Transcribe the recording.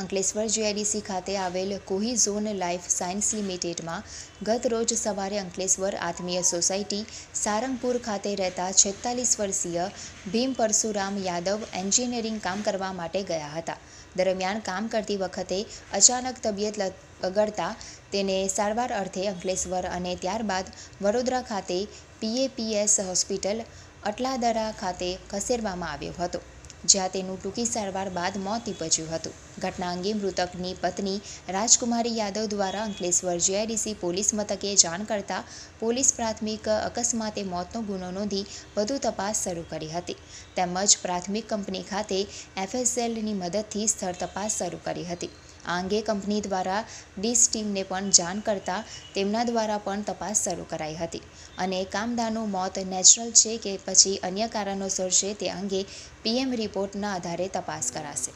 Ankleshwar GIDC ખાતે આવેલ કોહી ઝોન લાઈફ સાયન્સ લિમિટેડમાં ગત રોજ સવારે અંકલેશ્વર આત્મીય સોસાયટી સારંગપુર ખાતે રહેતા છેતાલીસ વર્ષીય ભીમ પરશુરામ યાદવ એન્જિનિયરિંગ કામ કરવા માટે ગયા હતા. દરમિયાન કામ કરતી વખતે અચાનક તબિયત બગડતા તેને સારવાર અર્થે અંકલેશ્વર અને ત્યારબાદ વડોદરા ખાતે પીએપીએસ હોસ્પિટલ અટલાદરા ખાતે ખસેડવામાં આવ્યો હતો. જ્યાં તેનું ટૂંકી સારવાર બાદ મોત નીપજ્યું હતું. ઘટના અંગે મૃતકની પત્ની રાજકુમારી યાદવ દ્વારા અંકલેશ્વર જીઆઈડીસી પોલીસ મથકે જાણ કરતા પોલીસ પ્રાથમિક અકસ્માતે મોતનો ગુનો નોંધી વધુ તપાસ શરૂ કરી હતી. તેમજ પ્રાથમિક કંપની ખાતે એફએસએલની મદદથી સ્થળ તપાસ શરૂ કરી હતી. આ અંગે કંપની દ્વારા ડીસ ટીમને પણ જાણ કરતાં તેમના દ્વારા પણ તપાસ શરૂ કરાઈ હતી. અને કામદારનું મોત નેચરલ છે કે પછી અન્ય કારણોસર છે તે અંગે પીએમ રિપોર્ટના આધારે તપાસ કરાશે.